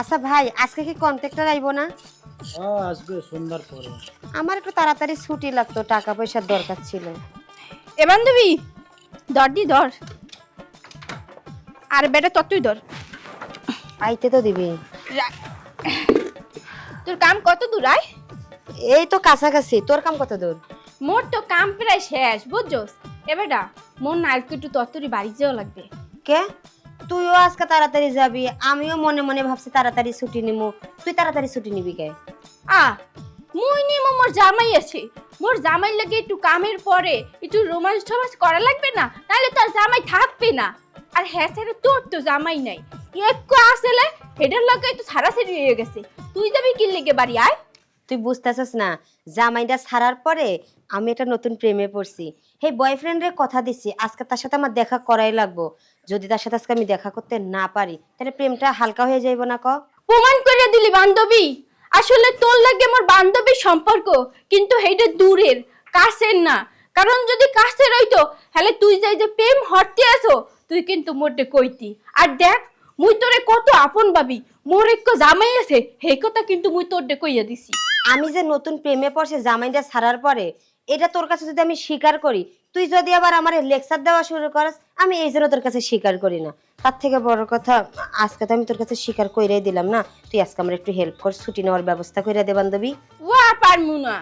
আচ্ছা ভাই আজকে কি কন্ট্রাক্টর আইবো না? হ্যাঁ আসবে সন্ধ্যার পরে। আমার একটু তাড়াতাড়ি ছুটি লাগতো টাকা পয়সার দরকার ছিল। এ বান্ধবী ধর দি ধর। আর বেটা তর তুই ধর। আইতে তো দিবি। তোর কাম কত দূর আয়। এই তো কাছাকাছি তোর কাম কত দূর? মোর তো কাম প্রায় শেষ বুঝছস? এ বেটা মোর না আজকে একটু তত্তরি বাড়ি যেও লাগবে। কে? তুইও আজকে তাড়াতাড়ি যাবি আমিও মনে মনে ভাবছি তাড়াতাড়ি ছুটি নিমু। তুই তাড়াতাড়ি ছুটি নিবি কে? আ মুই নিমো মোর জামাই আছে। মোর জামাই লাগে একটু কামের পরে একটু রোমান্স টোমান্স করা লাগবে না? তাহলে তোর জামাই থাকবে না। আর হ্যাঁ স্যার তোর তো জামাই নাই। একটু আসলে হেডের লগে একটু সারাসারি হয়ে গেছে। তুই যাবি কি লেগে বাড়ি আয়। তুই বুঝতেছিস না জামাইটা ছাড়ার পরে আমি একটা নতুন প্রেমে পড়ছি। হে বয়ফ্রেন্ডের কথা দিছি আজকে তার সাথে আমার দেখা করাই লাগবো। যদি তার সাথে আজকে আমি দেখা করতে না পারি তাহলে প্রেমটা হালকা হয়ে যাইব না ক? প্রমাণ করে দিলি বান্ধবী। আসলে তোর লাগে আমার বান্ধবীর সম্পর্ক কিন্তু সেইটা দূরের কাছের না। কারণ যদি কাছের হইতো তাহলে তুই যাই যে প্রেম হরতে আসো তুই কিন্তু মোটে কইতি। আর দেখ মুই তোরে কত আপন ভাবি মোর এক জামাই আছে সেই কথা কিন্তু মুই তোরটে কইয়া দিছি। আমি যে নতুন প্রেমে পড়ছে জামাইটা ছাড়ার পরে এটা তোর কাছে যদি আমি স্বীকার করি তুই যদি আবার আমার লেকচার দেওয়া শুরু করিস আমি এই জন্য তোর কাছে স্বীকার করি না। তার থেকে বড় কথা আজকে তো আমি তোর কাছে স্বীকার কইরাই দিলাম না। তুই আজকে আমার একটু হেল্প কর ছুটি নেওয়ার ব্যবস্থা করে দে বান্ধবী। ও পারমু না।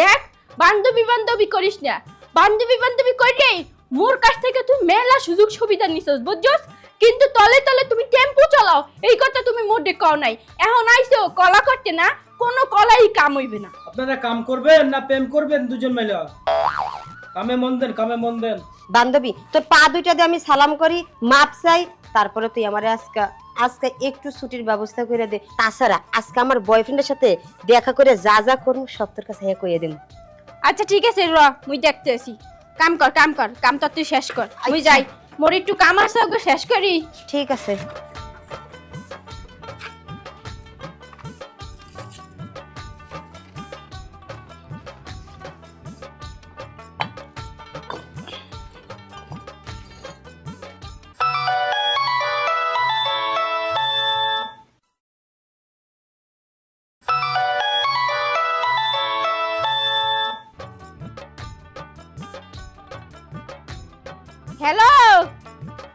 দেখ বান্ধবী বান্ধবী করিস না। বান্ধবী বান্ধবী করলেই মোর কাছ থেকে তুই মেলা সুযোগ সুবিধা নিছস বুঝছস? কিন্তু তলে তলে তুমি টেম্পু চালাও এই কথা তুমি মোটে কও নাই। এখন আইছো কলা করতে না কোনো কলাই কাম হইবে না। আপনারা কাম করবেন না প্রেম করবেন দুজন মিলে? কামে মন দেন কামে মন দেন। বান্ধবী তোর পা দুইটা দিয়ে আমি সালাম করি মাপ চাই তারপরে তুই আমার আজকে আজকে একটু ছুটির ব্যবস্থা করে দে। তাছাড়া আজকে আমার বয়ফ্রেন্ডের সাথে দেখা করে যা যা করুন সব তোর কাছে হ্যাঁ কইয়ে দিন আচ্ছা ঠিক আছে র মুই দেখতে আসি কাম কর কাম কর কাম তো তুই শেষ কর। মুই যাই। মোর একটু কাম আছে ওকে শেষ করি। ঠিক আছে।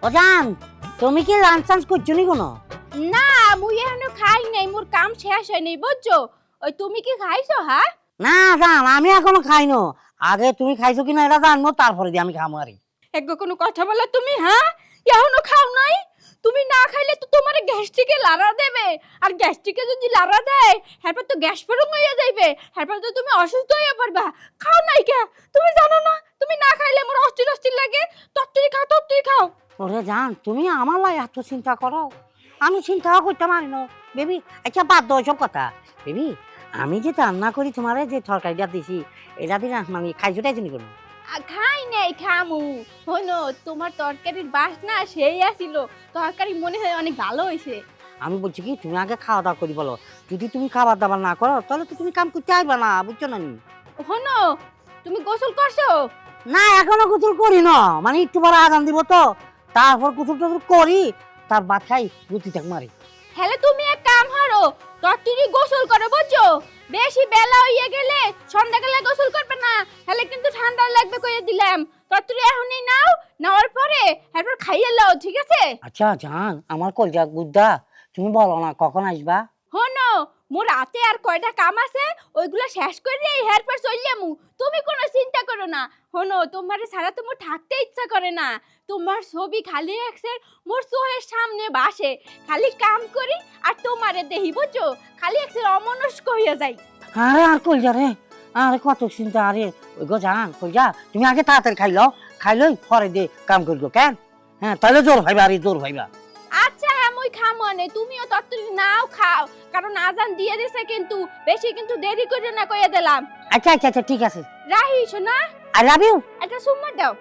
ওজান তুমি কি লাঞ্চ টাঞ্চ করছ নি কোনো? না মুই এখনও খাই নাই মোর কাম শেষ হয় নাই বুঝছ? ওই তুমি কি খাইছো হ্যাঁ না জান আমি এখনও খাইনো। আগে তুমি খাইছো কিনা এটা জানব তারপরে দিয়ে আমি খামো আরি। এক কোনো কথা বলো তুমি হ্যাঁ এখনও খাও নাই? তুমি না খাইলে তো তোমার গ্যাস্ট্রিকে লারা দেবে। আর গ্যাস্ট্রিকে যদি লারা দেয় এরপর তো গ্যাস ফেরম হয়ে যাইবে। এরপর তো তুমি অসুস্থ হয়ে পড়বা। খাও নাই কে? তুমি জানো না তুমি না খাইলে আমার অস্থির অস্থির লাগে। তত্তরি খাও তত্তরি খাও। ওরে জান তুমি আমার লাই এত চিন্তা করো? আমি চিন্তাও করতে পারি না। বেবি আচ্ছা বাদ দাও সব কথা। বেবি আমি যে রান্না করি তোমারে যে তরকারিটা দিছি এটা দিয়ে মানে খাইছো টাইছো নি কোনো? খাই নাই খামু। হনো তোমার তরকারির বাসনা সেই আসিল তরকারি মনে হয় অনেক ভালো হয়েছে আমি বলছি কি তুমি আগে খাওয়া দাওয়া করি বলো। যদি তুমি খাবার দাবার না করো তাহলে তো তুমি কাম করতে আসবে না বুঝছ না নি? হনো তুমি গোসল করছ? না এখনও গোসল করি না। মানে একটু পরে আগান দিব তো। তারপর গোসল টোসল করি তার খাই রুটি টাক মারি। হ্যালে তুমি এক কাম হারো তরতুরি গোসল করো বুঝছ? বেশি বেলা হইয়া গেলে সন্ধ্যা সন্ধ্যাকালে গোসল করবে না হলে কিন্তু ঠান্ডা লাগবে কইয়া দিলাম। তরতুরি এখনই নাও নেওয়ার পরে এরপর খাইয়ে লও ঠিক আছে? আচ্ছা জান আমার কলজা গুদ্দা তুমি বলো না কখন আসবা? হনো মোর রাতে আর কয়টা কাম আছে ওইগুলো শেষ করে এরপর চললামু তুমি কোনো চিন্তা করো না হনো তোমার ছাড়া তো মোর থাকতে ইচ্ছা করে না। তোমার ছবি খালি একসে মোর চোখের সামনে বাসে। খালি কাম করি আর তোমারে দেহি বুঝছ? খালি একসে অমনস্ক হইয়া যাই। আরে আর কলজা রে? আরে কত চিন্তা আরে ওই গো জান কলজা তুমি আগে তাড়াতাড়ি খাইলো খাইলই পরে দে কাম করব কেন? হ্যাঁ তাহলে জোর ভাইবা আরে জোর ভাইবা। আচ্ছা হ্যাঁ মুই খামো নে তুমিও তত্ত্বরি নাও খাও। কারণ আজান দিয়ে দিছে কিন্তু। বেশি কিন্তু দেরি করে না কইয়া দিলাম। আচ্ছা আচ্ছা আচ্ছা ঠিক আছে। রাহি শোনা? আই রাবিউ একটা সুম্মা দাও।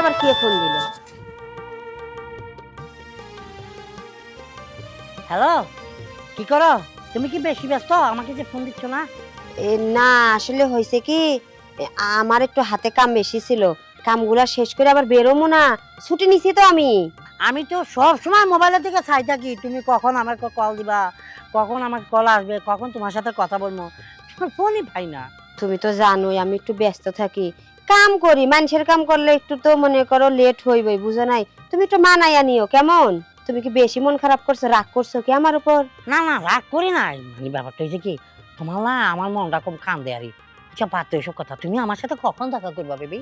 আবার কে ফোন দিল? হ্যালো কি করো? তুমি কি বেশি ব্যস্ত? আমাকে যে ফোন দিচ্ছ না? এ, না আসলে হয়েছে কি এ, আমার একটু হাতে কাম বেশি ছিল। কামগুলা শেষ করে আবার বেরোবো না। ছুটি নিছি তো আমি। আমি তো সব সময় মোবাইলের দিকে চাই থাকি। তুমি কখন আমাকে কল দিবা? কখন আমাকে কল আসবে? কখন তোমার সাথে কথা বলব? তোমার ফোনই পাই না। তুমি তো জানোই আমি একটু ব্যস্ত থাকি। কাম করি মানুষের কাম করলে একটু তো মনে করো লেট হইবই বুঝো নাই? তুমি একটু মানাইয়া নিও কেমন? তুমি কি বেশি মন খারাপ করছ রাগ করছ কি আমার উপর? না না রাগ করি না মানে ব্যাপারটা হয়েছে কি তোমার না আমার মনটা খুব কান্দে আরে আচ্ছা বাদ এসব কথা। তুমি আমার সাথে কখন দেখা করবা বেবি?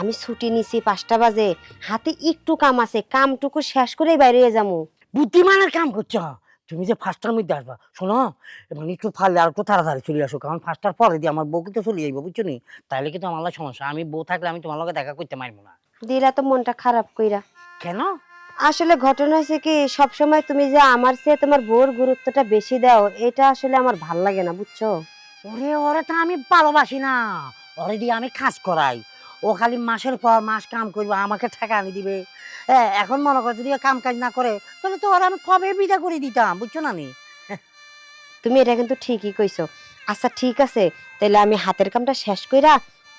আমি ছুটি নিছি পাঁচটা বাজে। হাতে একটু কাম আছে কামটুকু শেষ করেই বাইরে যাব। বুদ্ধিমানের কাম করছ? তুমি যে ফার্স্টার মধ্যে আসবা শোনো মানে একটু ফাললে আর একটু তাড়াতাড়ি চলে আসো কারণ ফার্স্টার পরে দিয়ে আমার বউকে তো চলে যাইবো বুঝছ নি? তাইলে কিন্তু আমার সমস্যা আমি বউ থাকলে আমি তোমার লগে দেখা করতে পারব না। দিলা তো মনটা খারাপ কইরা। কেন? আসলে ঘটনা হচ্ছে কি সবসময় তুমি যে আমার চেয়ে তোমার বউর গুরুত্বটা বেশি দাও এটা আসলে আমার ভালো লাগে না বুঝছ? ওরে ওরে তো আমি ভালোবাসি না। ওরে দিয়ে আমি কাজ করাই। ও খালি মাসের পর মাস কাম করব আমাকে টাকা আনি দিবে। হ্যাঁ এখন মনে করো যদি কাম কাজ না করে তাহলে তো ওরা আমি কবে বিদা করে দিতাম বুঝছ না আমি তুমি এটা কিন্তু ঠিকই কইছো। আচ্ছা ঠিক আছে তাহলে আমি হাতের কামটা শেষ কইরা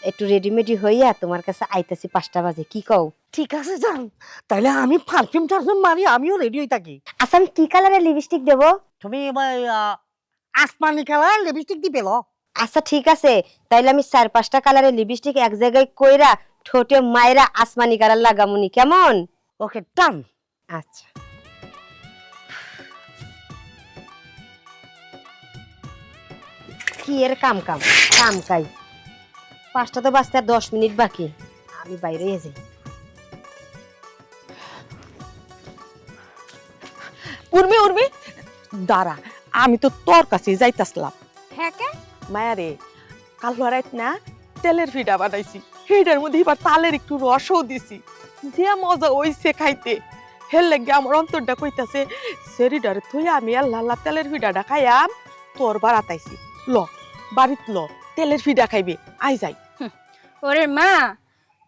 একটু রেডিমেডি হইয়া তোমার কাছে আইতাছি পাঁচটা বাজে কি কও? ঠিক আছে যান। তাহলে আমি পারফিউম টারফিউম মারি আমিও রেডি হই থাকি। আচ্ছা আমি কি কালারের লিপস্টিক দেবো? তুমি আসমানি কালার লিপস্টিক দিবে লো। আচ্ছা ঠিক আছে তাইলে আমি চার পাঁচটা কালারের লিপস্টিক এক জায়গায় কইরা ঠোঁটে মায়েরা আসমানি কালার লাগামুনি কেমন? ওকে ডান। আচ্ছা। কি এর কাম কাম? কাম কাজ। পাঁচটা তো বাঁচতে আর দশ মিনিট বাকি। আমি বাইরে যাই। উর্মি উর্মি! দাঁড়া আমি তো তোর কাছে যাইতাসলাম হ্যাঁ কে? মায়া রে কাল রাত না তেলের ফিডা বানাইছি। ফিডার মধ্যে এবার তালের একটু রসও দিছি। যে মজা ওইছে খাইতে। হেল লাগে আমার অন্তরটা কইতাছে সেরিডারে তুই আমি আল্লাহ আল্লাহ তেলের ফিডাটা খাইয়াম, তোর বারাতাইছি ল, বাড়িত ল, তেলের ফিডা খাইবে, আই যাই। ওরে মা,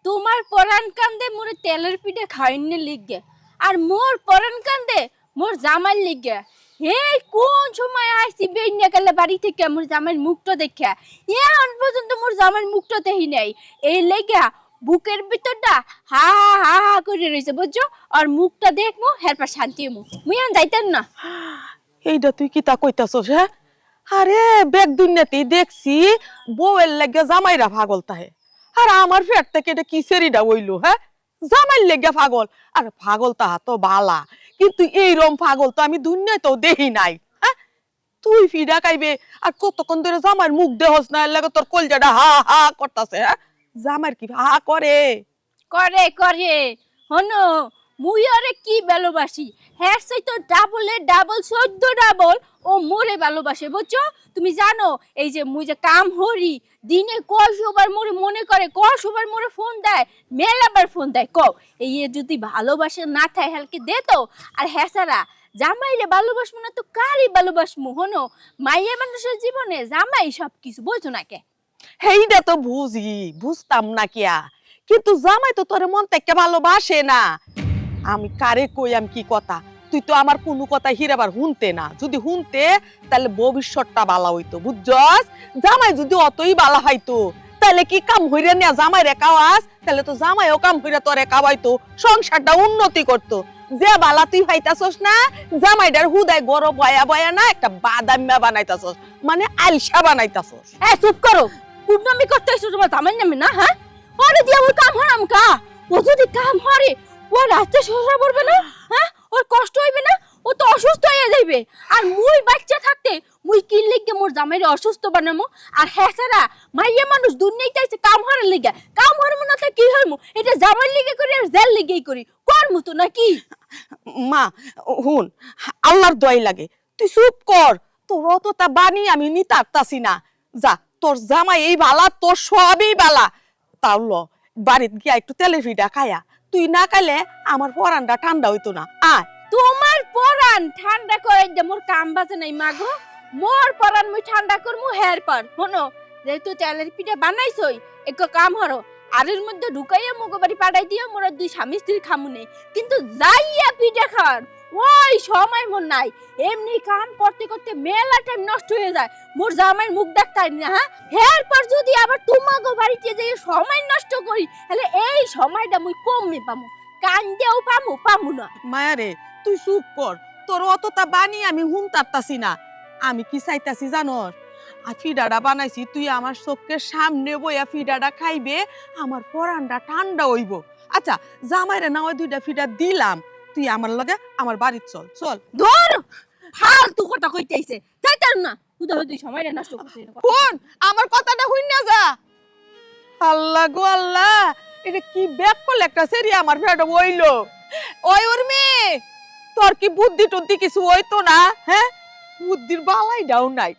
তোমার পরান কান্দে মোর তেলের পিঠে খাইনে লিগে, আর মোর পরান কান্দে মোর জামাই লিগে। হে কোন সময় আইছি বেইনা গেলে বাড়ি থেকে মোর জামাইয়ের মুখটা দেখা এখন পর্যন্ত মোর জামাইয়ের মুখটা দেখি নাই। এই লেগা বুকের ভিতরটা হা হা হা করে রয়েছে বুঝছ? আর মুখটা দেখমু, হেরপর শান্তি হমু মুই আন যাইতেন না। এইটা তুই কি তা কইতাছস হ্যাঁ? আরে, বেগ দুনিয়াতেই দেখছি বউয়ের লাগে জামাইরা পাগল তাহে। আর আমার ফেট থেকে এটা কি সেরিডা হইল হ্যাঁ? জামাইর লেগে পাগল। আর, পাগল তাহা তো বালা। কিন্তু এইরম পাগল তো আমি দুনিয়ায় তো দেখি নাই হ্যাঁ? তুই ফিডা খাইবে, আর কতক্ষণ ধরে জামাইয়ের মুখ দেহস না লাগে তোর কলজাটা হা হা করতাছে হ্যাঁ? জামাইয়ের কি হা করে। করে করে। হনো, মুই আরে কি ভালোবাসি? হ্যাঁ সেই তো ডাবলে ডাবল চোদ্দ ডাবল ও মোরে ভালোবাসে, বুঝছ? তুমি জানো, এই যে মুই যে কাম হরি দিনে কশবার মোরে মনে করে কশবার মোরে ফোন দেয়? মেলাবার ফোন দেয়, কও। এই যদি ভালোবাসে না থাকে, হালকে দে তো। আর হ্যাঁ সারা, জামাইরে ভালোবাসবো না তো কারই ভালোবাসমু হনো? মাইয়া মানুষের জীবনে জামাই সব কিছু বোঝো না কে? সেইটা তো বুঝি, বুঝতাম না কিয়া। কিন্তু জামাই তো তোর মন থেকে ভালোবাসে না। আমি কারে কই আমি কি কথা? তুই তো আমার কোনো কথা হিরাবার শুনতে না। যদি শুনতে তাহলে ভবিষ্যৎটা বালা হইতো, বুঝছস? জামাই যদি অতই বালা হইতো, তাহলে কি কাম হইরে নিয়া জামাই রে কাওয়াস তাহলে তো জামাইও কাম হইরে তোরে কাওয়াইতো সংসারটা উন্নতি করতো। যে বালা তুই হইতাছস না জামাইটার হুদায় গরম বয়া বয়া না, একটা বাদামিয়া বানাইতাছস মানে আলসা বানাইতাছস। এ চুপ করো। কুটনামি করতে এসো তোমার জামাই নামে, না হ্যাঁ? ওরে দিয়ে, ওর কাম হারাম কা ও যদি কাম হারে, ও রাতে শোষা পড়বে না হ্যাঁ? ওর কষ্ট হইবে না, ও তো অসুস্থ হয়ে যাইবে। আর মুই বাচ্চা থাকতে, মুই কি লিগে মোর জামাইরে অসুস্থ বানামু। আর হ্যাঁ সারা, মাইয়া মানুষ দুনিয়ায় চাইছে কাম হারার লিগে। কাম হারমু না তো কি হইমু? এটা জামাই লিগে করি আর জেল লিগেই করি। করমু তো নাকি মা, হুন, আল্লাহর দয় লাগে। তুই চুপ কর, তোর তো তা বানি আমি নিতে পারতাছি না। যা তোর জামাই এই বালা, তোর সবই বালা। তাও বাড়িত গিয়া একটু তেলের ফিডা খায়া। তুই না খাইলে আমার পরানটা ঠান্ডা হইতো না। আয়। তোমার পরান ঠান্ডা করে দে, মোর কাম বাজে নাই মাগো। মোর পরান মুই ঠান্ডা করমু হের পর। হনো যেহেতু তেলের পিঠা বানাইছই, এক কাম হরো আর এর মধ্যে ঢুকাইয়া মুগো বাড়ি পাঠাই দিয়া মোরা দুই স্বামী স্ত্রী খামুনে কিন্তু যাইয়া পিঠা খাওয়ার ওই সময় মন নাই। এমনি কাম করতে করতে মেলা টাইম নষ্ট হয়ে যায়। মোর জামাইয়ের মুখ দেখতাই না হ্যাঁ? এরপর যদি আবার তোমাগো বাড়িতে যেয়ে সময় নষ্ট করি, তাহলে এই সময়টা মুই কমে পামু। কান্দেও পামু পামু না। মায়ারে তুই চুপ কর। তোর অতটা বানি আমি হুম তারতাছি না। আমি কি চাইতাছি জানর? ফিডাটা বানাইছি, তুই আমার চোখের সামনে বইয়া ফিডাটা খাইবে, আমার পরানটা ঠান্ডা হইব। আচ্ছা জামাইরে না ওই দুইটা ফিডা দিলাম। তুই আমার লগে আমার বাড়ির চল চল। ধর! ফালতু কথা কইতেইছে যাইতার না। তুই তো তুই সময়টা নষ্ট করতে কোন আমার কথাটা হইন না যা। আল্লাহ গো আল্লাহ এটা কি ব্যাক করলে একটা সেরি আমার ফেটা বইলো ওই উর্মি তোর কি বুদ্ধি টুদ্ধি কিছু হইতো না হ্যাঁ? বুদ্ধির বালাই ডাউন নাই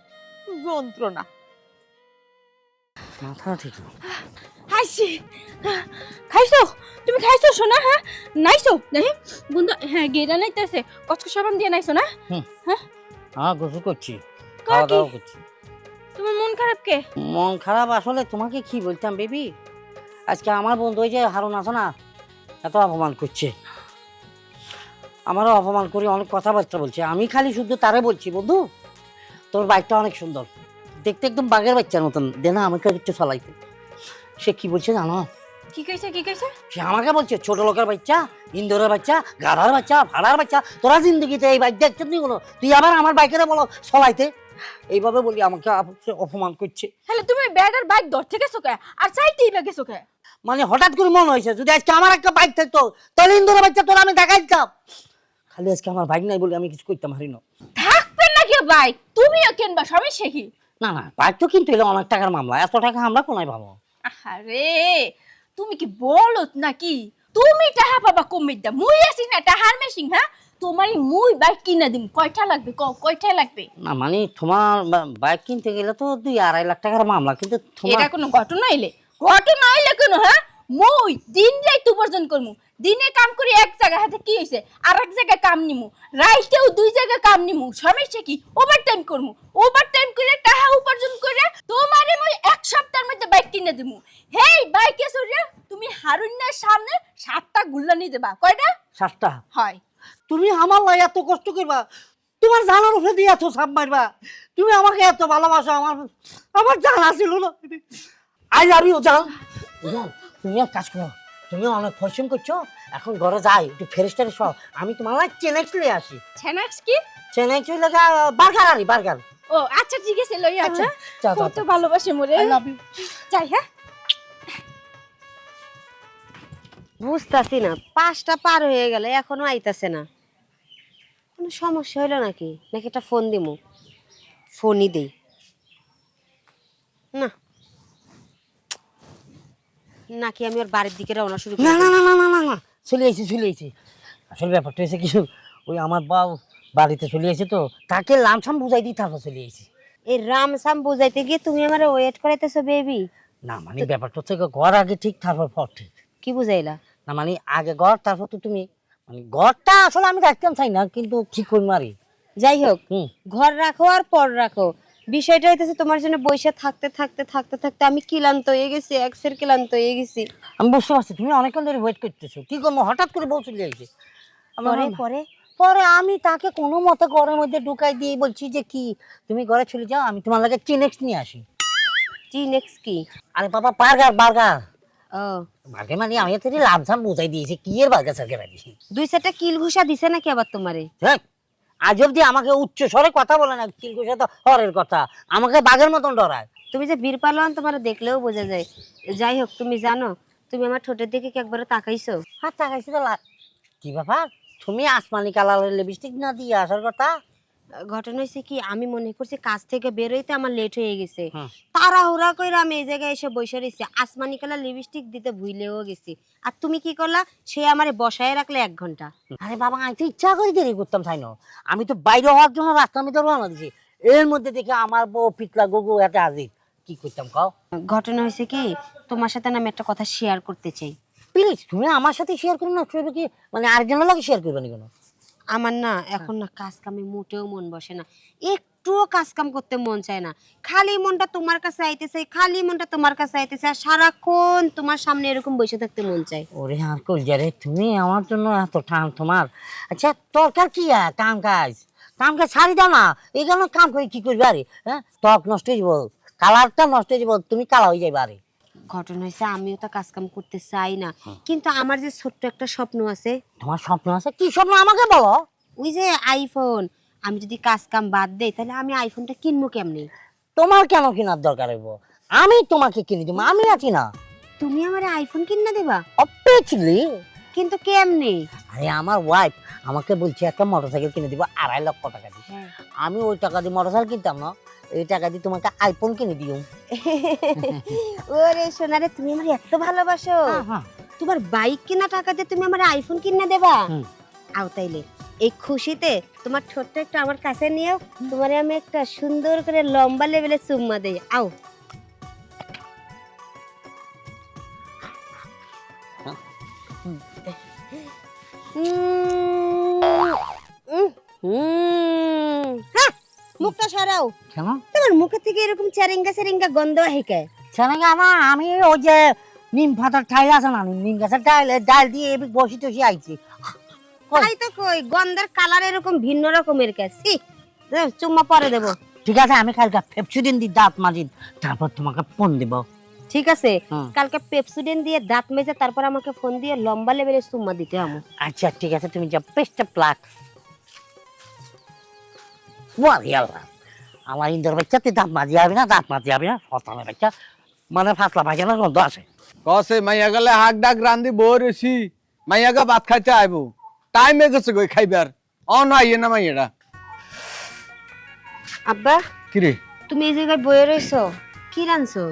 যন্ত্রণা। মাথা ঠিক না। হাসি খাইছো? তুমি খাইছো সোনা হ্যাঁ নাইছো? দেখি বন্ধু হ্যাঁ গেরা নাইতেছে। কচকচ সাবান দিয়ে নাইছো না? হ্যাঁ গোসল করছি। খাওয়া দাওয়া করছি। তোমার মন খারাপ কে? মন খারাপ আসলে তোমাকে কি বলতাম বেবি? আজকে আমার বন্ধু ওই যে হারুন আছে না এত অপমান করছে। আমারও অপমান করে অনেক কথাবার্তা বলছে। আমি খালি শুধু তারে বলছি বন্ধু তোর বাইকটা অনেক সুন্দর। দেখতে একদম বাঘের বাচ্চার মতন। দে না আমাকে একটু চালাইতে সে কি বলছে জানো? কি কইছে কি কইছে? সে আমাকে বলছে ছোট লোকের বাচ্চা ইন্দোরের বাচ্চা গাধার বাচ্চা ভাড়ার বাচ্চা তোরা জিন্দগিতে এই বাইক দেখছিস নি কোনো? তুই আবার আমার বাইকের বলো চলাইতে এইভাবে বলি আমাকে অপমান করছে। তাহলে তুমি ব্যাডার বাইক ধরতে গেছো কে? আর চাইতেই বা গেছো কে? মানে হঠাৎ করে মনে হয়েছে যদি আজকে আমার একটা বাইক থাকতো তাহলে ইন্দোরের বাচ্চা তোরা আমি দেখাই দিতাম খালি আজকে আমার বাইক নাই বলে আমি কিছু করতাম হারি না। থাকবেন নাকি বাইক? তুমিও কিনবা সমস্যা কি? না না বাইক তো কিন্তু এলো অনেক টাকার মামলা এত টাকা আমরা কোনায় পাবো? আরে তুমি কি বলো নাকি? তুমি টাহা বাবা কমিয়ে দা মুই আছি না টাহার মেশিন হ্যাঁ? তোমারই মুই বাইক কিনে দিম কয়টা লাগবে ক কয়টা লাগবে? না মানে তোমার বাইক কিনতে গেলে তো দুই আড়াই লাখ টাকার মামলা কিন্তু এটা কোনো ঘটনা এলে? ঘটনা এলে কোনো হ্যাঁ? মই দিন রাত উপার্জন করমু দিনে কাম করি এক জায়গা হাতে কি হইছে আর এক জায়গায় কাম নিমু। রাইতেও দুই জায়গায় কাম নিমু। সমস্যা কি? ওভার টাইম করমু ওভার টাইম করে টাকা উপার্জন করে তোমারে মই এক সপ্তাহের মধ্যে বাইক কিনে দিমু। হেই বাইকে সরিয়া তুমি হারুন্যার সামনে সাতটা গুল্লানি দেবা। কয়টা সাতটা? হয়। তুমি আমার লাই এত কষ্ট করবা তোমার জানার উপরে দিয়ে এত সাপ মারবা তুমি আমাকে এত ভালোবাসো আমার আমার জানা ছিল না? আই লাভ ইউ জান জান, তুমি এক কাজ করো। তুমি অনেক পরিশ্রম করছ এখন ঘরে যাই একটু ফেরেস্টারে সব আমি তোমার লাই চেনাই চলে আসি। ছেনাক্স কি? চেনাই চলে যা বার্গার আনি বার্গার। ও আচ্ছা ঠিক আছে লই আচ্ছা। আচ্ছা কত ভালোবাসে মোরে। আই লাভ ইউ যাই হ্যাঁ। বুঝতাছি না পাঁচটা পার হয়ে গেলে এখনও আইতাছে না। কোনো সমস্যা হইল নাকি? নাকি একটা ফোন দিমু? ফোনই দেই। না। নাকি আমি ওর বাড়ির দিকে রওনা শুরু না করে না না না না না না। চলে এসেছি চলে এসেছি। আসলে ব্যাপারটা হয়েছে কিছু ওই আমার বাউ বাড়িতে চলে এসে তো তাকে লামসাম বুঝাই দিই তারপর চলে এসেছি। এই রামসাম বুঝাইতে গিয়ে তুমি আমার ওয়েট করাইতেছো বেবি না মানে ব্যাপারটা হচ্ছে ঘর আগে ঠিক তারপর পর ঠিক। কি বুঝাইলা? না মানে আগে ঘর তারপর তো তুমি মানে ঘরটা আসলে আমি রাখতাম চাই না কিন্তু ঠিক করব আরে যাই হোক ঘর রাখো আর পর রাখো। বিষয়টা হইতেছে তোমার জন্য বৈশা থাকতে থাকতে থাকতে থাকতে আমি ক্লান্ত হয়ে গেছি এক্সের ক্লান্ত হয়ে গেছি। আমি বুঝতে পারছি তুমি অনেকক্ষণ ধরে ওয়েট করতেছো। কি করব? হঠাৎ করে বউ চলে যাইছে পরে পরে? পরে আমি তাকে কোনো মতে ঘরের মধ্যে ঢুকাই দিয়ে বলছি যে কি তুমি ঘরে চলে যাও আমি তোমার লাগে চিনেক্স নিয়ে আসি। জি নেক্সট কি? আরে বাবা বার্গার বার্গার ও। বার্গার মানে আমি তোর লাভসাম বুঝাই দিয়েছি কি এর বার্গার সার্গার আনি দুই চারটা কিল ঘুষা দিছে নাকি আবার তোমারে? দেখ আজ অব্দি আমাকে উচ্চ স্বরে কথা বলে না চিলকুশা তো হরের কথা। আমাকে বাঘের মতন ডরায়। তুমি যে বীর পালোয়ান তোমার দেখলেও বোঝা যায়। যাই হোক তুমি জানো তুমি আমার ঠোঁটের দিকে কি একবারে তাকাইছো? হ্যাঁ তাকাইছি তো কি ব্যাপার? তুমি আসমানি কালারের লিপস্টিক না দিয়ে আসার কথা? ঘটনা হয়েছে কি আমি মনে করছি কাজ থেকে বেরোইতে আমার লেট হয়ে গেছে। তাড়াহুড়া করে আমি এই জায়গায় এসে বসে রয়েছি আসমানি কালার লিপস্টিক দিতে ভুলেও গেছি। আর তুমি কি করলা? সে আমারে বসায় রাখলে এক ঘণ্টা। আরে বাবা আমি তো ইচ্ছা করে দেরি করতাম তাই না? আমি তো বাইরে হওয়ার জন্য রাস্তা আমি তো রওনা দিছি। এর মধ্যে দেখে আমার বউ পিতলা গুগু এতে হাজির। কি করতাম কাও? ঘটনা হয়েছে কি তোমার সাথে না আমি একটা কথা শেয়ার করতে চাই। প্লিজ তুমি আমার সাথে শেয়ার করো না কি মানে আরেকজনের লাগে শেয়ার করবে না কেন? আমার না এখন না কাজ কামে মোটেও মন বসে না। একটুও কাজ কাম করতে মন চায় না। খালি মনটা তোমার কাছে আইতেছে খালি মনটা তোমার কাছে আইতেছে আর সারাক্ষণ তোমার সামনে এরকম বসে থাকতে মন চায়। ওরে আর কই রে তুমি আমার জন্য এত টান তোমার। আচ্ছা তরকার কি আর কাম কাজ? কাম কাজ ছাড়ি দাও না। এখানে কাম করে কি করবে আরে? হ্যাঁ? ত্বক নষ্ট হয়ে যাব। কালারটা নষ্ট হয়ে যাব। তুমি কালা হয়ে যাবে আরে। ঘটনা হয়েছে আমিও তো কাজ কাম করতে চাই না। কিন্তু আমার যে ছোট্ট একটা স্বপ্ন আছে। তোমার স্বপ্ন আছে? কি স্বপ্ন আমাকে বলো? ওই যে আইফোন আমি যদি কাজ কাম বাদ দেই তাহলে আমি আইফোনটা কিনবো কেমনি? তোমার কেন কেনার দরকার হইব? আমি তোমাকে কিনে দিব আমি আছি না। তুমি আমার আইফোন কিনে দেবা? অপেক্ষলি কিন্তু কেমনি? আরে আমার ওয়াইফ আমাকে বলছে একটা মোটরসাইকেল কিনে দিব আড়াই লক্ষ টাকা দিয়ে। আমি ওই টাকা দিয়ে মোটরসাইকেল কিনতাম না। এই টাকা দিয়ে তোমাকে আইফোন কিনে দিও। ওরে সোনারে তুমি আমার এত ভালোবাসো। তোমার বাইক কেনা টাকা দিয়ে তুমি আমার আইফোন কিনে দেবা? আও তাইলে এই খুশিতে তোমার ছোট্ট একটা আমার কাছে নিয়েও তোমারে আমি একটা সুন্দর করে লম্বা লেভেলে চুম্মা দেই। আও। উম। হ্যাঁ, মুখটা সরাও। কেন? তোমার মুখে থেকে এরকম গন্ধ হেকে আমার আমি ওই যে নিম পাতার টাইল আছে না নিম গাছের টাইল ডাল দিয়ে এবার বসি টসি আইছি। তাই তো কই গন্ধের কালার এরকম ভিন্ন রকমের কাছে চুম্মা পরে দেব। ঠিক আছে আমি কালকে দি দাঁত মাজিন তারপর তোমাকে ফোন দিব। ঠিক আছে কালকে পেপসুডেন দিয়ে দাঁত মেজে তারপর আমাকে ফোন দিয়ে লম্বা লেভেলের চুম্মা দিতে হবে। আচ্ছা ঠিক আছে তুমি যা পেস্ট প্লাক বাড়ি আল্লাহ আমার ইন্দোর বাচ্চাতে দাঁত মাজি যাবে না দাঁত মাজি যাবে না সতানের বাচ্চা। মানে ফাসলা পায়খানা গন্ধ আছে? কসে মাইয়া গেলে হাক ডাক রান্ধি বই রয়েছি মাইয়া গা ভাত খাইতে আইব। টাইমে গেছে গই খাইবার। অন আইয়ে না মাইয়াটা। আব্বা কিরে তুমি এই জায়গায় বয়ে রইছো কি রানছো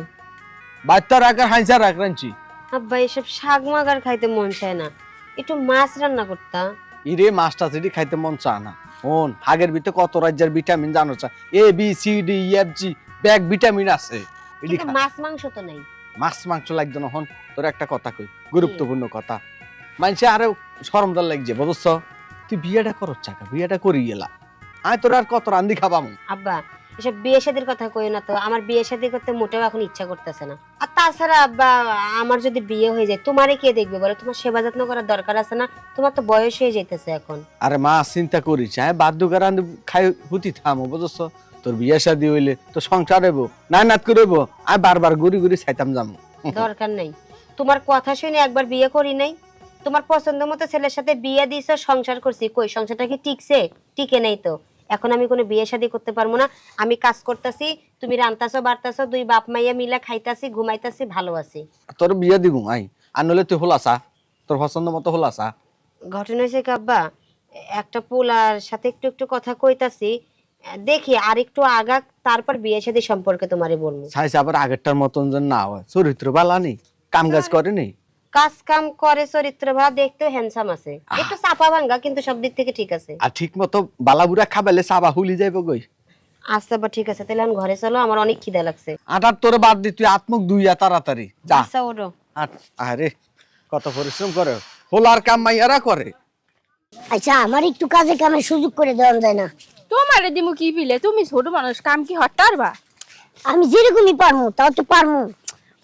বাচ্চা রাখ আর হাইসা রাখ রাঞ্চি আব্বা এসব শাক মাগার খাইতে মন চায় না। একটু মাছ রান্না করতা। ইরে মাছটা সেটি খাইতে মন চায় না। হন হাগের ভিতরে কত রাজ্যের ভিটামিন জানো চা A B C D F G bag vitamin আছে। কিন্তু মাছ মাংস তো নাই। মাছ মাংস লাগতো না হন তোর একটা কথা কই গুরুত্বপূর্ণ কথা। মানুষে আরও সরমদার লাগছে বুঝছ? তুই বিয়েটা করছ চাকা বিয়েটা করি গেলা আয় তোর আর কত রান্দি খাবাম? আব্বা এসব বিয়ে শাদির কথা কই না তো আমার বিয়ে শাদি করতে মোটেও এখন ইচ্ছা করতেছে না। আর তাছাড়া আব্বা আমার যদি বিয়ে হয়ে যায় তোমারে কে দেখবে বলো? তোমার সেবা যত্ন করার দরকার আছে না? তোমার তো বয়স হয়ে যাইতেছে এখন। আরে মা চিন্তা করিস হ্যাঁ? বাধ্য করে রান্ধি খাই হুতি থামো বুঝছ? তোর বিয়ে শাদি হইলে তো সংসার হইব না নাত করব আমি বারবার ঘুরি ঘুরি চাইতাম যাব দরকার নাই। তোমার কথা শুনে একবার বিয়ে করি নাই। তোমার পছন্দ মতো ছেলের সাথে বিয়ে দিয়েছ সংসার করছি। কই সংসারটা কি টিকছে? টিকে নেই তো। এখন আমি কোনো বিয়ে শাদী করতে পারব না। আমি কাজ করতেছি তুমি রান্তাছো বাড়তাছো দুই বাপ মাইয়া মিলা খাইতাছি ঘুমাইতাছি ভালো আছি। তোর বিয়ে দিব আই। আর নলে তুই হলাসা তোর পছন্দ মতো হলাসা ঘটনা হয়েছে কি আব্বা একটা পোলার সাথে একটু একটু কথা কইতাছি দেখি আর একটু আগা তারপর বিয়ে শাদি সম্পর্কে তোমারে বলব। চাইছে আবার আগেরটার মতন যেন না হয়। চরিত্র বালা নেই কাম কাজ করে নেই কাজ কাম করে চরিত্র ভাড়া দেখতেও হ্যান্ডসাম আছে। একটু চাপা ভাঙ্গা কিন্তু সব দিক থেকে ঠিক আছে। আর ঠিক মতো বালাবুড়া খাবাইলে চাবা হুলি যাইব গই আচ্ছা বা ঠিক আছে তাহলে আমি ঘরে চলো আমার অনেক খিদা লাগছে। আটার তোরে বাদ দি তুই আত্মক দুইয়া তাড়াতাড়ি। যা। আচ্ছা ওরো আরে কত পরিশ্রম করে। হোলার কাম মাইয়ারা করে। আচ্ছা আমার একটু কাজে কামে সুযোগ করে দেওয়া যায় না। তোমারে দিমু কি পিলে? তুমি ছোট মানুষ কাম কি হটারবা? আমি যেরকমই পারব তাও তো পারব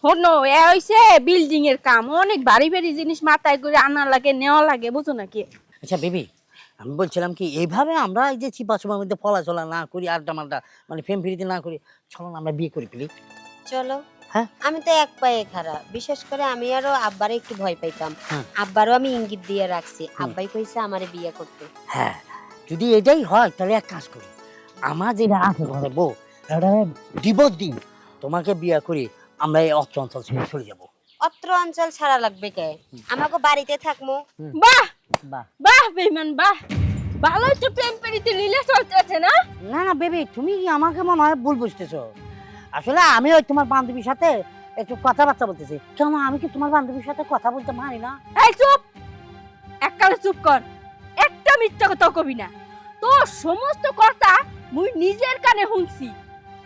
হনো এ হইছে বিল্ডিং এর কাম। অনেক ভারী ভারী জিনিস মাথায় করে আনা লাগে নেওয়া লাগে বুঝো নাকি? আচ্ছা বেবি আমি বলছিলাম কি এইভাবে আমরা এই যে চিপা চুপার মধ্যে পলাচলা না করি আড্ডা মাড্ডা মানে ফেম ফিরিতে না করি চলো না আমরা বিয়ে করি ফেলি। চলো। হ্যাঁ? আমি তো এক পায়ে খাড়া। বিশেষ করে আমি আরও আব্বারে একটু ভয় পাইতাম। আব্বারও আমি ইঙ্গিত দিয়ে রাখছি। আব্বাই কইছে আমারে বিয়ে করতে। হ্যাঁ যদি এটাই হয় তাহলে এক কাজ করি। আমার যেটা আছে ঘরে বউ ডিভোর্স দিন। তোমাকে বিয়ে করি আমরা এই অর্থ অঞ্চল ছেড়ে চলে যাব। অত্র অঞ্চল ছাড়া লাগবে কে? আমাকে বাড়িতে থাকব বাহ! বাহ। বাহ বেমান বাহ। ভালোই তো প্রেম পেরিতে লীলা চলতেছে না? না না বেবি তুমি কি আমাকে মনে হয় ভুল বুঝতেছো। আসলে আমি ওই তোমার বান্ধবীর সাথে একটু কথাবার্তা বলতেছি। কেন আমি কি তোমার বান্ধবীর সাথে কথা বলতে পারি না? এই চুপ! এককালে চুপ কর। একটা মিথ্যা কথা কবি না। তোর সমস্ত কথা মুই নিজের কানে শুনছি।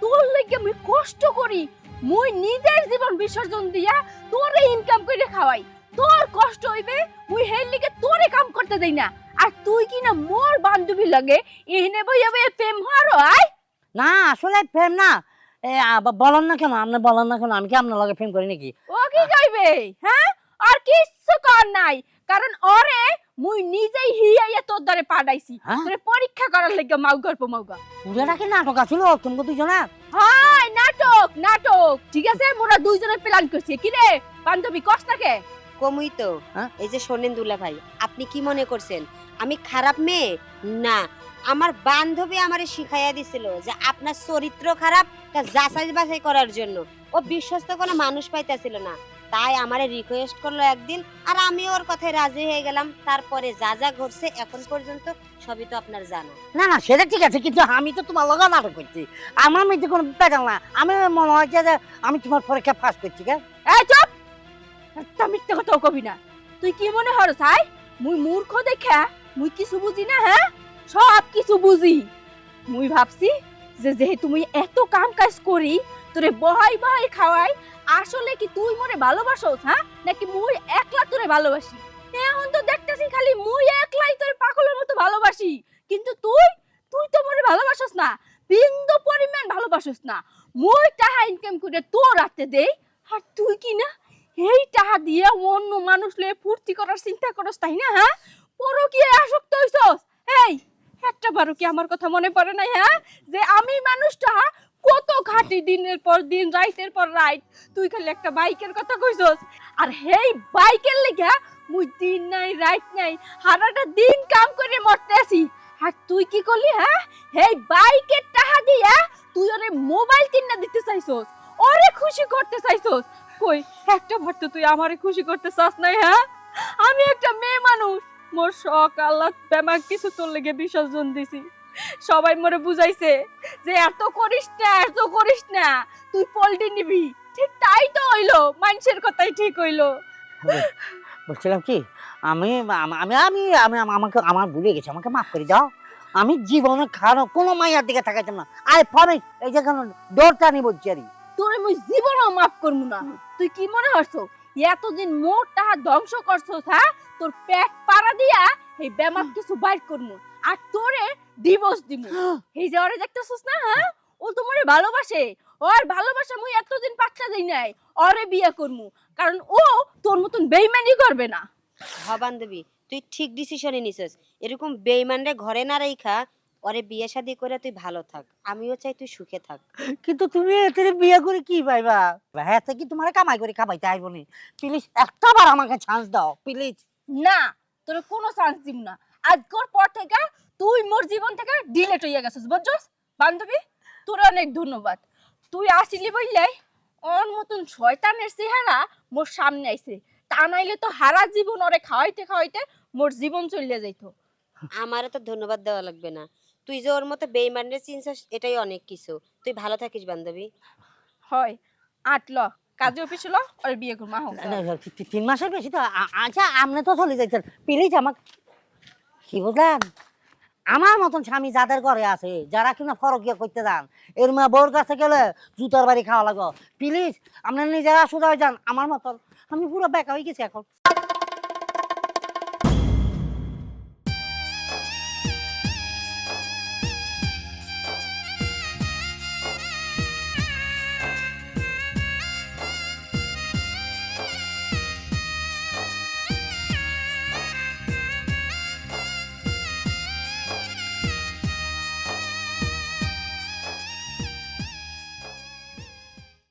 তোর লাগে মুই কষ্ট করি। মুই নিজের জীবন বিসর্জন দিয়া তোরে ইনকাম করে খাওয়াই। তোর কষ্ট হইবে মুই হের লিগে তোরে কাম করতে দেই না। আর তুই কি না মোর বান্ধবী লাগে এনে বইয়া বইয়া প্রেম হারো আয় না আসলে প্রেম না। এ, আব- বলেন না কেন? আপনি বলেন না কেন? আমি কি আপনার লগে প্রেম করি নাকি? ও কি কইবে? হ্যাঁ? আর কিচ্ছু কর নাই। কারণ ওরে মুই নিজেই হিয়াইয়া তোর দ্বারে পাঠাইছি। হ্যাঁ? তোরে পরীক্ষা করার লাগি মাউ গল্প মাউগা। পুরাটা কি নাটক আছিল? তুমি দুজনে হাই নাটক নাটক। ঠিক আছে মোরা দুইজনে প্ল্যান করছি। কি রে বান্ধবী কস নাকে কমই তো। হ্যাঁ? এই যে শোনেন দুলা ভাই আপনি কি মনে করছেন? আমি খারাপ মেয়ে? না। আমার বান্ধবী আমারে শিখাইয়া দিছিল যে আপনার চরিত্র খারাপ তা যাচাই বাছাই করার জন্য। ও বিশ্বস্ত কোনো মানুষ পাইতেছিল না। তাই আমারে রিকোয়েস্ট করল একদিন আর আমি ওর কথায় রাজি হয়ে গেলাম। তারপরে যা যা ঘটছে এখন পর্যন্ত সবই তো আপনার জানা। না না সেটা ঠিক আছে কিন্তু আমি তো তোমার লগে নাটক করছি। আমার মধ্যে কোনো বেজাল না। আমি মনে হয় যে আমি তোমার পরীক্ষা পাস করছি কে? এই চুপ! একটা মিথ্যে কথাও কবি না। তুই কি মনে হর সাই? মুই মূর্খ দেখা মুই কিছু বুঝি না হ্যাঁ? সব কিছু বুঝি। মুই ভাবছি যে যেহেতু মুই এত কাম কাজ করি তোরে বহাই বহাই খাওয়াই। আসলে কি তুই মোরে ভালোবাসোস হ্যাঁ? নাকি মুই একলা তোরে ভালোবাসি? এখন তো দেখতেছি খালি মুই একলাই তোর পাগলের মতো ভালোবাসি। কিন্তু তুই তুই তো মোরে ভালোবাসোস না। বিন্দু পরিমাণ ভালোবাসোস না। মুই টাকা ইনকাম করে তোর রাতে দেই, আর তুই কি না? এই টাকা দিয়ে অন্য মানুষ লয়ে ফুর্তি করার চিন্তা করস, তাই না হ্যাঁ? পরো কি আসক্ত হইছস। এই, একটা বারো কি আমার কথা মনে পড়ে নাই হ্যাঁ? যে আমি মানুষটা কত ঘাটি দিনের পর দিন, রাইতের পর রাইট তুই খালি একটা বাইকের কথা কইছস? আর হেই বাইকের লেগা মুই দিন নাই রাইট নাই, হারাটা দিন কাম করে মরতেছি আর তুই কি করলি হ্যাঁ? হেই বাইকের টাকা দিয়া তুই ওরে মোবাইল কিনা দিতে চাইছস, ওরে খুশি করতে চাইছস। কই, একটা বার তো তুই আমারে খুশি করতে চাস নাই হ্যাঁ? আমি একটা মেয়ে মানুষ, মোর শখ আল্লাহ বেমাক কিছু তোর লেগে বিসর্জন দিছি। সবাই মরে বুঝাইছে যে এত করিস না এত করিস না তুই পল্টি নিবি। ঠিক তাই তো হইল মানুষের কথাই ঠিক হইল। বলছিলাম কি আমি আমি আমি আমি আমাকে আমার ভুলে গেছে আমাকে মাফ করে দাও। আমি জীবনে খানো কোনো মাইয়ার দিকে থাকাইতাম না। আই প্রমিস এই যে কেন ডরটা নিয়ে বলছি আর। তোরে মুই জীবনও মাফ করব না। তুই কি মনে হরছো এতদিন মোর টাহা ধ্বংস করছস হ্যাঁ? তোর পেট পাড়া দিয়া এই বেমাক কিছু বাইর করমু। আর তোরে ডিভোর্স দিমু। এই যে ওরে দেখতেছস না হ্যাঁ? ও তোমারে ভালোবাসে। ওর ভালোবাসা মুই এতদিন পাত্তা দেই নাই ওরে বিয়ে করমু। কারণ ও তোর মতন বেইমানি করবে না। হ বান্ধবী তুই ঠিক ডিসিশনই নিছিস। এরকম বেইমানরে ঘরে না রেখা ওরে বিয়ে শাদি করে তুই ভালো থাক। আমিও চাই তুই সুখে থাক। কিন্তু তুমি এতে বিয়ে করে কি পাইবা? হ্যাঁ কি তোমার কামাই করে খাবাইতে আইব নি? প্লিজ একটা বার আমাকে চান্স দাও প্লিজ না তোর কোনো চান্স দিব না। আজকের পর থেকে তুই মোর জীবন থেকে ডিলেট হইয়া গেছিস বুঝছস? বান্ধবী তোর অনেক ধন্যবাদ। তুই আসিলি বললে ওর মতন শয়তানের চেহারা মোর সামনে আইছে। তা নাইলে তো হারা জীবন ওরে খাওয়াইতে খাওয়াইতে মোর জীবন চলে যাইতো। আমারও তো ধন্যবাদ দেওয়া লাগবে না। তুই যে ওর মতো বেইমানরে চিনছিস এটাই অনেক কিছু। তুই ভালো থাকিস বান্ধবী। হয় আট ল কাজে অফিস ল ওরে বিয়ে করমা হোক তিন মাসের বেশি তো আচ্ছা তো চলে যাইছেন প্লিজ আমাকে কি বুঝলেন আমার মতন স্বামী যাদের ঘরে আছে, যারা কিনা ফরক ফরকিয়া করতে যান, এর মা বউর কাছে গেলে জুতার বাড়ি খাওয়া লাগো প্লিজ আপনার নিজেরা সোজা হয়ে যান, আমার মতন। আমি পুরো বেকা হয়ে গেছি এখন।